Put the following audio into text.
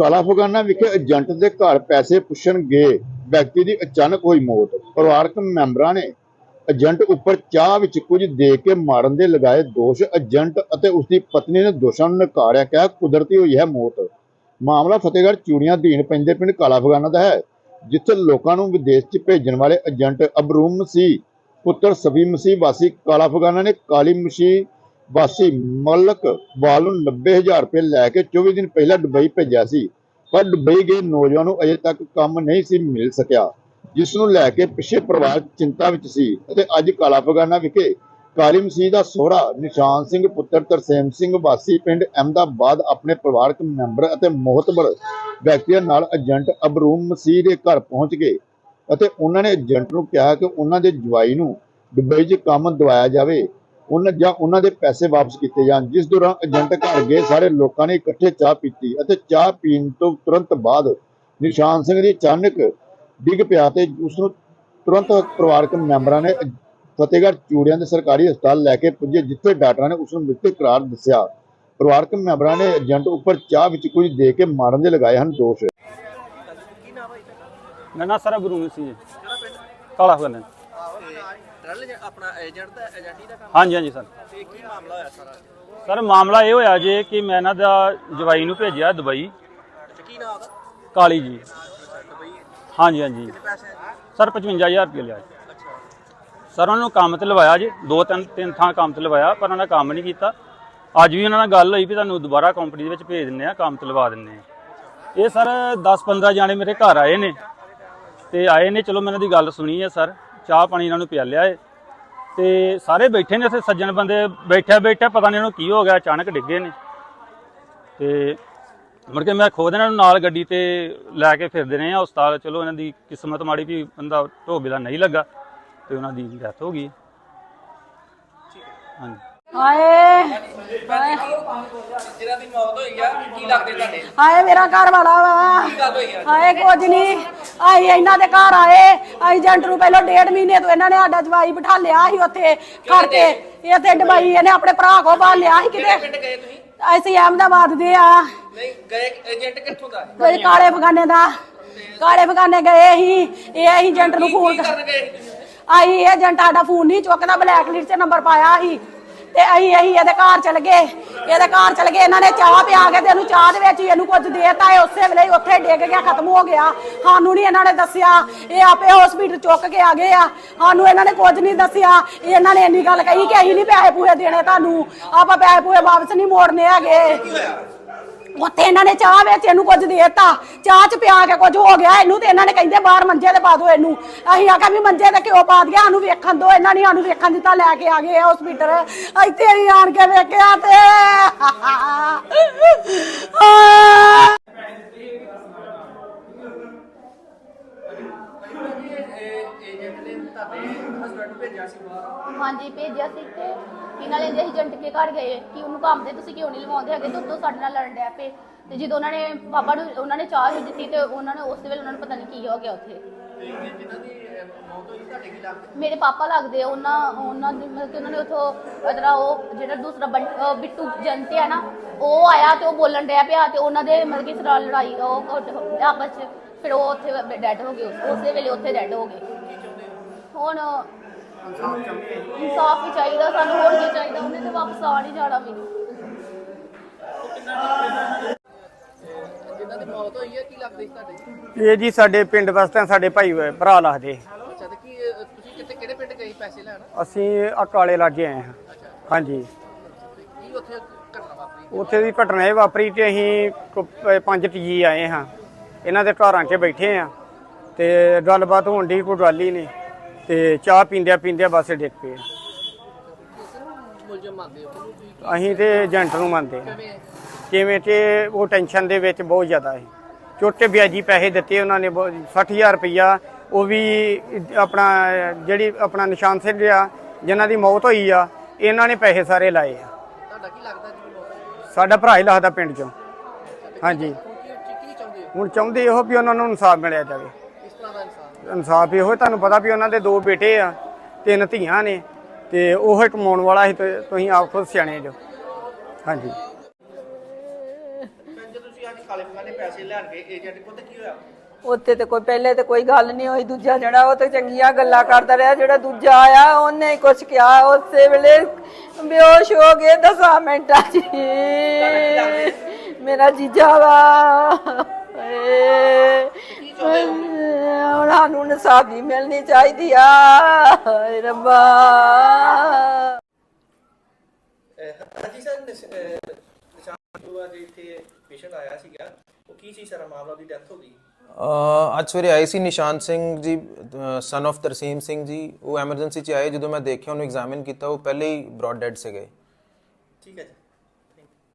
ਕਾਲਾ ਫਗਾਨਾ ਵਿਖੇ ਏਜੰਟ ਦੇ ਘਰ ਪੈਸੇ ਪੁੱਛਣ ਗਏ। ਵਿਅਕਤੀ ਦੀ ਅਚਾਨਕ ਹੋਈ ਮੌਤ। ਪਰਿਵਾਰਕ ਮੈਂਬਰਾਂ ਨੇ ਏਜੰਟ ਉੱਪਰ ਚਾਹ ਵਿੱਚ ਕੁਝ ਦੇ ਕੇ ਮਾਰਨ ਦੇ ਲਗਾਏ ਦੋਸ਼। ਏਜੰਟ ਅਤੇ ਉਸ ਦੀ ਪਤਨੀ ਨੇ ਦੋਸ਼ਾਂ ਨੂੰ ਨਕਾਰਿਆ, ਕਿਹਾ, ਕੁਦਰਤੀ ਹੋਈ ਹੈ ਮੌਤ। ਮਾਮਲਾ ਫਤਿਹਗੜ੍ਹ ਚੂੜੀਆਂ ਅਧੀਨ ਪੈਂਦੇ ਪਿੰਡ ਕਾਲਾ ਫਗਾਨਾ ਦਾ ਹੈ, ਜਿੱਥੇ ਲੋਕਾਂ ਨੂੰ ਵਿਦੇਸ਼ 'ਚ ਭੇਜਣ ਵਾਲੇ ਏਜੰਟ ਅਬਰੂਮ ਮਸੀਹ, ਪੁੱਤਰ ਸਬੀ ਮਸੀਹ ਵਾਸੀ ਕਾਲਾ ਫਗਾਨਾ ਨੇ ਕਾਲੀ ਮਸੀਹ ਵਾਸੀ ਮਲਕ ਵਾਲ ਨੂੰ 90000 ਰੁਪਏ ਲੈ ਕੇ 24 ਦਿਨ ਪਹਿਲਾਂ ਦੁਬਈ ਭੇਜਿਆ ਸੀ। ਪਰ ਦੁਬਈ ਗਏ ਨੌਜਵਾਨ ਨੂੰ ਅਜੇ ਤੱਕ ਕੰਮ ਨਹੀਂ ਸੀ ਮਿਲ ਸਕਿਆ। ਜਿਸ ਨੂੰ ਲੈ ਕੇ ਪਿੱਛੇ ਪਰਿਵਾਰ ਚਿੰਤਾ ਵਿੱਚ ਸੀ ਅਤੇ ਅੱਜ ਕਾਲਾ ਫਗਾਨਾ ਵਿਖੇ ਕਾਲੀ ਮਸੀਹ ਦਾ ਸਹੁਰਾ ਨਿਸ਼ਾਨ ਸਿੰਘ ਪੁੱਤਰ ਤਰਸੇਮ ਸਿੰਘ ਵਾਸੀ ਪਿੰਡ ਅਹਿਮਦਾਬਾਦ ਆਪਣੇ ਪਰਿਵਾਰਕ ਮੈਂਬਰ ਅਤੇ ਮੋਹਤਬਰ ਵਿਅਕਤੀਆਂ ਨਾਲ ਏਜੰਟ ਅਬਰੂਮ ਮਸੀਹ ਦੇ ਘਰ ਪਹੁੰਚ ਗਏ ਅਤੇ ਉਹਨਾਂ ਨੇ ਏਜੰਟ ਨੂੰ ਕਿਹਾ ਕਿ ਉਹਨਾਂ ਦੇ ਜਵਾਈ ਨੂੰ ਦੁਬਈ 'ਚ ਕੰਮ ਦਵਾਇਆ ਜਾਵੇ। ਉਹਨਾਂ ਜਾਂ ਉਹਨਾਂ ਦੇ ਪੈਸੇ ਵਾਪਸ ਕੀਤੇ ਜਾਣ। ਜਿਸ ਦੌਰਾਨ ਏਜੰਟ ਘਰ ਗਏ, ਸਾਰੇ ਲੋਕਾਂ ਨੇ ਇਕੱਠੇ ਚਾਹ ਪੀਤੀ ਅਤੇ ਚਾਹ ਪੀਣ ਤੋਂ ਤੁਰੰਤ ਬਾਅਦ ਨਿਸ਼ਾਨ ਸਿੰਘ ਦੀ ਅਚਾਨਕ ਡਿੱਗ ਪਿਆ ਤੇ ਉਸ ਨੂੰ ਤੁਰੰਤ ਪਰਿਵਾਰਕ ਮੈਂਬਰਾਂ ਨੇ ਫਤਿਹਗੜ੍ਹ ਚੂੜੀਆਂ ਦੇ ਸਰਕਾਰੀ ਹਸਪਤਾਲ ਲੈ ਕੇ ਪੁੱਜੇ, ਜਿੱਥੇ ਡਾਕਟਰਾਂ ਨੇ ਉਸ ਨੂੰ ਮ੍ਰਿਤਕ ਕਰਾਰ ਦੱਸਿਆ। ਪਰਿਵਾਰਕ ਮੈਂਬਰਾਂ ਨੇ ਏਜੰਟ ਉੱਪਰ ਚਾਹ ਵਿੱਚ ਕੁਝ ਦੇ ਕੇ ਮਾਰਨ ਦੇ ਲਗਾਏ ਹਨ ਦੋਸ਼। ਮੇਰਾ ਨਾਂ ਸਰ, ਗੁਰੂ ਸੀ ਜੀ। ਕਾਲਾ ਫਗਨ ਟਰਲ ਆਪਣਾ ਏਜੰਟ ਦਾ ਏਜੰਟੀ ਦਾ ਕੰਮ? ਹਾਂਜੀ ਹਾਂਜੀ ਸਰ। ਤੇ ਕੀ ਮਾਮਲਾ ਹੋਇਆ ਸਾਰਾ? ਸਰ ਮਾਮਲਾ ਇਹ ਹੋਇਆ ਜੇ ਕਿ ਮੈਂ ਇਹਨਾਂ ਦਾ ਜਵਾਈ ਨੂੰ ਭੇਜਿਆ ਦੁਬਈ। ਤੇ ਕੀ ਨਾਮ ਦਾ ਕਾਲੀ ਜੀ। ਦੁਬਈ ਹਾਂਜੀ ਹਾਂਜੀ। ਪੈਸੇ ਸਰ 55000 ਰੁਪਏ ਲਿਆ ਜੀ। ਅੱਛਾ। ਸਰ ਉਹਨਾਂ ਨੂੰ ਕੰਮ ਤੇ ਲਵਾਇਆ ਜੀ ਦੋ ਤਿੰਨ ਤਿੰਨ ਥਾਂ ਕੰਮ ਤੇ ਲਵਾਇਆ ਪਰ ਉਹਨਾਂ ਦਾ ਕੰਮ ਨਹੀਂ ਕੀਤਾ। ਅੱਜ ਵੀ ਉਹਨਾਂ ਨਾਲ ਗੱਲ ਹੋਈ ਵੀ ਤੁਹਾਨੂੰ ਦੁਬਾਰਾ ਕੰਪਨੀ ਦੇ ਵਿੱਚ ਭੇਜ ਦਿੰਨੇ ਆ ਕੰਮ ਤੇ ਲਵਾ ਦਿੰਨੇ ਆ ਇਹ ਸਰ 10-15 ਜਾਣੇ ਮੇਰੇ ਘਰ ਆਏ ਨੇ। ਤੇ ਆਏ ਨੇ ਚਲੋ ਮੈਂ ਇਹਨਾਂ ਦੀ ਗੱਲ ਸੁਣੀ ਹੈ ਸਰ। ਚਾਹ ਪਾਣੀ ਇਹਨਾਂ ਨੂੰ ਪਿਆ ਲਿਆ ਏ। ਤੇ ਸਾਰੇ ਬੈਠੇ ਨੇ ਉੱਥੇ ਸੱਜਣ ਬੰਦੇ ਬੈਠਿਆ ਬੈਠਿਆ, ਪਤਾ ਨਹੀਂ ਉਹਨੂੰ ਕੀ ਹੋ ਗਿਆ, ਅਚਾਨਕ ਡਿੱਗੇ ਨੇ। ਤੇ ਮੁੜ ਕੇ ਮੈਂ ਖੁਦ ਇਹਨਾਂ ਨੂੰ ਨਾਲ ਗੱਡੀ ਤੇ ਲੈ ਕੇ ਫਿਰਦੇ ਰਹੇ ਆ, ਉਸਤਾਦ ਚਲੋ ਇਹਨਾਂ ਦੀ ਕਿਸਮਤ ਮਾੜੀ ਵੀ ਬੰਦਾ ਢੋਬੇ ਦਾ ਨਹੀਂ ਲੱਗਾ, ਤੇ ਉਹਨਾਂ ਦੀ ਡੈਥ ਹੋ ਗਈ। ਹਾਂਜੀ। ਹਾਏ। ਹਾਏ। ਜਿਹਨਾਂ ਦੀ ਮੌਤ ਹੋਈ ਆ ਕੀ ਲੱਗਦੇ ਤੁਹਾਡੇ? ਹਾਏ ਮੇਰਾ ਘਰ ਵਾਲਾ ਵਾ। ਕੀ ਗੱਲ ਹੋਈ ਆ? ਹਾਏ ਕੁਝ ਨਹੀਂ ਆਈ ਇਹਨਾਂ ਦੇ ਘਰ ਆਏ। ਏਜੰਟ ਨੂੰ ਪਹਿਲਾਂ ਡੇਢ ਮਹੀਨੇ ਤੋਂ ਇਹਨਾਂ ਨੇ ਸਾਡਾ ਜਵਾਈ ਬਿਠਾ ਲਿਆ ਸੀ ਉੱਥੇ ਇਹ ਤੇ। ਡਬਾਈ ਇਹਨੇ ਆਪਣੇ ਭਰਾ ਕੋ ਬਾਹਰ ਲਿਆ ਸੀ ਕਿਤੇ। ਪਿੰਡ ਗਏ ਤੁਸੀਂ? ਅਸੀਂ ਅਹਿਮਦਾਬਾਦ ਦੇ ਆ। ਨਹੀਂ ਗਏ ਏਜੰਟ ਕਿੱਥੋਂ ਦਾ? ਕੋਈ ਕਾਲੇ ਬਗਾਨੇ ਦਾ। ਕਾਲੇ ਬਗਾਨੇ ਗਏ ਸੀ। ਇਹ ਏਜੰਟ ਨੂੰ ਫੋਨ ਕਰਨ ਗਏ? ਆਈ ਏਜੰਟ ਸਾਡਾ ਫੋਨ ਨਹੀਂ ਚੁੱਕਦਾ ਬਲੈਕ ਲਿਸਟ 'ਚ ਨੰਬਰ ਪਾਇਆ ਸੀ। ਤੇ ਅਸੀਂ ਅਸੀਂ ਇਹਦੇ ਘਰ ਚਲ ਗਏ। ਇਹਦੇ ਘਰ ਚਲ ਗਏ। ਇਹਨਾਂ ਨੇ ਚਾਹ ਪਿਆ ਕੇ ਤੇ ਇਹਨੂੰ ਚਾਹ ਦੇ ਵਿੱਚ ਹੀ ਇਹਨੂੰ ਕੁਝ ਦੇਤਾ। ਇਹ ਉਸੇ ਵੇਲੇ ਹੀ ਉੱਥੇ ਡਿੱਗ ਗਿਆ, ਖਤਮ ਹੋ ਗਿਆ। ਸਾਨੂੰ ਨਹੀਂ ਇਹਨਾਂ ਨੇ ਦੱਸਿਆ। ਇਹ ਆਪੇ ਹਸਪੀਟਲ ਚੁੱਕ ਕੇ ਆ ਗਏ ਆ। ਸਾਨੂੰ ਇਹਨਾਂ ਨੇ ਕੁਝ ਨਹੀਂ ਦੱਸਿਆ। ਇਹਨਾਂ ਨੇ ਇੰਨੀ ਗੱਲ ਕਹੀ ਕਿ ਅਸੀਂ ਨਹੀਂ ਪੈਸੇ ਪੂਏ ਦੇਣੇ ਤੁਹਾਨੂੰ। ਆਪਾਂ ਪੈਸੇ ਪੂਏ ਵਾਪਸ ਨਹੀਂ ਮੋੜਨੇ ਹੈਗੇ। ਉੱਥੇ ਇਹਨਾਂ ਨੇ ਚਾਹ ਵਿੱਚ ਇਹਨੂੰ ਕੁਝ ਦੇਤਾ। ਚਾਹ ਚ ਪਿਆ ਕੇ ਕੁਝ ਹੋ ਗਿਆ, ਇਹਨੂੰ ਤੇ ਇਹਨਾਂ ਨੇ ਕਹਿੰਦੇ ਬਾਹਰ ਮੰਜੇ ਤੇ ਪਾ ਦਿਓ ਇਹਨੂੰ। ਅਸੀਂ ਆਖਿਆ ਵੀ ਮੰਜੇ ਤੇ ਕਿਉਂ ਪਾ ਦਿਆ, ਸਾਨੂੰ ਵੇਖਣ ਦਿਓ ਇਹਨਾਂ ਨੇ ਸਾਨੂੰ ਵੇਖਣ ਦਿੱਤਾ, ਲੈ ਕੇ ਆ ਗਏ ਆ ਹਸਪੀਟਲ ਇੱਥੇ ਹੀ ਆਣ ਕੇ ਵੇਖਿਆ ਤੇ ਏਜੰਟ ਨੇ ਤੁਹਾਡੇ ਹਸਬੰਡ ਭੇਜਿਆ ਸੀ ਬਾਹਰ ਹਾਂਜੀ ਭੇਜਿਆ ਸੀ ਤੇ ਇਹਨਾਂ ਨੇ ਏਜੰਟ ਕੇ ਘਰ ਗਏ ਕਿ ਉਹਨੂੰ ਕੰਮ ਤੇ ਤੁਸੀਂ ਕਿਉਂ ਨਹੀਂ ਲਵਾਉਂਦੇ ਹੈਗੇ? ਤੇ ਉੱਤੋਂ ਸਾਡੇ ਨਾਲ ਲੜਨ ਡਿਆ ਪਏ। ਤੇ ਜਦੋਂ ਉਹਨਾਂ ਨੇ ਪਾਪਾ ਨੂੰ ਉਹਨਾਂ ਨੇ ਚਾਹ ਹੀ ਦਿੱਤੀ ਤੇ ਉਹਨਾਂ ਨੇ ਉਸੇ ਵੇਲੇ ਉਹਨਾਂ ਨੂੰ ਪਤਾ ਨਹੀਂ ਕੀ ਹੋ ਗਿਆ ਉੱਥੇ। ਤੇ ਜਿਨ੍ਹਾਂ ਦੀ ਅਹ, ਮੌਤ ਹੋਈ ਤੁਹਾਡੇ ਕੀ ਲੱਗਦੇ ਮੇਰੇ ਪਾਪਾ ਲੱਗਦੇ ਆ, ਉਹਨਾਂ ਉਹਨਾਂ ਦੀ ਮਤਲਬ ਕਿ ਉਹਨਾਂ ਨੇ ਉਥੋਂ ਅਦਰਾ ਉਹ ਜਿਹੜਾ ਦੂਸਰਾ ਬੰ- ਅਹ ਬਿੱਟੂ ਜੰਤੇ ਆ ਨਾ ਉਹ ਆਇਆ ਤੇ ਉਹ ਬੋਲਣ ਡਿਆ ਪਿਆ ਤੇ ਉਹਨਾਂ ਦੇ ਮਤਲਬ ਕਿ ਸਰਾ ਲੜਾਈ ਉਹ ਉਹ ਆਪਸ ਚ ਫਿਰ ਉਹ ਉੱਥੇ ਡੈਡ ਹੋ ਗਏ ਉਸ- ਉਸੇ ਵੇਲੇ ਉੱਥੇ ਡੈਡ ਹੋ ਗਏ। ਹੁਣ ਇਨਸਾਫ ਵੀ ਚਾਹੀਦਾ ਸਾਨੂੰ ਹੋਰ ਕੀ ਚਾਹੀਦਾ ਉਹਨੇ ਤੇ ਵਾਪਸ ਆ ਨਹੀਂ ਜਾਣਾ ਮੈਨੂੰ ਜਿਨ੍ਹਾਂ ਦੀ ਮੌਤ ਹੋਈ ਆ ਕੀ ਲੱਗਦੇ ਸੀ ਤੁਹਾਡੇ? ਇਹ ਜੀ ਸਾਡੇ ਪਿੰਡ ਵਾਸਤੇ ਸਾਡੇ ਭਾਈ ਭਰਾ ਲੱਗਦੇ। ਅੱਛਾ ਤੇ ਕੀ ਅਹ, ਤੁਸੀਂ ਕਿੱਥੇ ਕਿਹੜੇ ਪਿੰਡ ਗਏ ਸੀ ਪੈਸੇ ਲੈਣ? ਅਸੀਂ ਅਕਾਲੇ ਲਾਗੇ ਆਏ ਹਾਂ। ਹਾਂਜੀ। ਤੇ ਕੀ ਉੱਥੇ ਘਟਨਾ ਵਾਪਰੀ? ਉੱਥੇ ਦੀ ਘਟਨਾ ਇਹ ਵਾਪਰੀ ਤੇ ਅਸੀਂ ਕੋ- ਪੰਜ ਟੀਜੀ ਆਏ ਹਾਂ। ਇਹਨਾਂ ਦੇ ਘਰਾਂ 'ਚ ਬੈਠੇ ਆ ਤੇ ਗੱਲਬਾਤ ਹੋਣ ਦੀ ਕੋਈ ਗੱਲ ਹੀ ਨਹੀਂ। ਤੇ ਚਾਹ ਪੀਂਦਿਆਂ ਪੀਂਦਿਆਂ ਬਸ ਡਿੱਗ ਪਏ। ਮੁਲਜ਼ਮ ਮੰਨਦੇ ਹੋ? ਅਸੀਂ ਤੇ ਏਜੰਟ ਨੂੰ ਮੰਨਦੇ ਹਾਂ। ਕਿਵੇਂ ਕਿਵੇਂ ਤੇ ਉਹ ਟੈਨਸ਼ਨ ਦੇ ਵਿੱਚ ਬਹੁਤ ਜ਼ਿਆਦਾ ਹੈ ਛੋਟੇ ਵਿਆਜੀ ਪੈਸੇ ਦਿੱਤੇ ਉਹਨਾਂ ਨੇ ਬਹੁਤ- 60000 ਰੁਪਈਆ। ਉਹ ਵੀ ਆਪਣਾ ਜਿਹੜੀ ਆਪਣਾ ਨਿਸ਼ਾਨ ਸਿੰਘ ਆ ਜਿਨ੍ਹਾਂ ਦੀ ਮੌਤ ਹੋਈ ਆ ਇਹਨਾਂ ਨੇ ਪੈਸੇ ਸਾਰੇ ਲਾਏ ਆ। ਤੁਹਾਡਾ ਕੀ ਲੱਗਦਾ ਜੀ ਮੌਤ ਹੋਈ? ਸਾਡਾ ਭਰਾ ਹੀ ਲੱਗਦਾ ਪਿੰਡ ਚੋਂ। ਹਾਂਜੀ। ਹੁਣ ਕੀ ਕੀ- ਕੀ ਚਾਹੁੰਦੇ ਹੋ? ਹੁਣ ਚਾਹੁੰਦੇ ਇਹੋ ਵੀ ਉਹਨਾਂ ਨੂੰ ਇਨਸਾਫ ਮਿਲਿਆ ਜਾਵੇ। ਇਨਸਾਫ ਇਹੋ ਤੁਹਾਨੂੰ ਪਤਾ ਵੀ ਉਹਨਾਂ ਦੇ ਦੋ ਬੇਟੇ ਆ ਤਿੰਨ ਧੀਆਂ ਨੇ ਤੇ ਉਹ ਹੀ ਕਮਾਉਣ ਵਾਲਾ ਸੀ ਤੇ ਤੁਸੀਂ ਆਪ ਖੁਦ ਸਿਆਣੇ ਜੋ। ਹਾਂਜੀ। ਜੇ ਤੁਸੀਂ ਅੱਜ ਖਾਲਿਫਾਂ ਦੇ ਪੈਸੇ ਲੈਣ ਗਏ ਏਜੰਟ ਕੋਲ ਤੇ ਕੀ ਹੋਇਆ? ਉੱਥੇ ਤੇ ਕੋਈ ਪਹਿਲੇ ਤੇ ਕੋਈ ਗੱਲ ਨਹੀਂ ਹੋਈ ਦੂਜਾ ਜਿਹੜਾ ਉਹ ਤੇ ਚੰਗੀਆਂ ਗੱਲਾਂ ਕਰਦਾ ਰਿਹਾ ਜਿਹੜਾ ਦੂਜਾ ਆਇਆ ਉਹਨੇ ਕੁਝ ਕਿਹਾ ਉਸੇ ਵੇਲੇ ਬੇਹੋਸ਼ ਹੋ ਗਏ 10 ਮਿੰਟਾਂ 'ਚ ਹੀ। ਮੇਰਾ ਜੀਜਾ ਵਾ। ਏ, ਹੁਣ ਸਾਨੂੰ ਨਸਾਬੀ ਮਿਲਣੀ ਚਾਹੀਦੀ ਆ। ਹਾਏ ਰੱਬਾ। ਹਾਂਜੀ ਸਰ ਨਿਸ਼ਾਨ ਤੋਂ ਅੱਜ ਇੱਥੇ ਪੇਸ਼ੈਂਟ ਆਇਆ ਸੀਗਾ। ਉਹ ਕੀ ਸੀ ਸਾਰਾ ਮਾਮਲਾ ਉਹਦੀ ਡੈਥ ਹੋ ਗਈ? ਅਹ ਅੱਜ ਸਵੇਰੇ ਆਏ ਸੀ ਨਿਸ਼ਾਨ ਸਿੰਘ ਜੀ ਸਨ of ਤਰਸੀਮ ਸਿੰਘ ਜੀ। ਉਹ ਐਮਰਜੈਂਸੀ ਚ ਆਏ। ਜਦੋਂ ਮੈਂ ਦੇਖਿਆ ਉਹਨੂੰ ਐਗਜ਼ਾਮਿਨ ਕੀਤਾ ਉਹ ਪਹਿਲੇ ਹੀ ਬ੍ਰੌਡ ਡੈਡ ਸੀਗੇ। ਠੀਕ ਹੈ ਜੀ।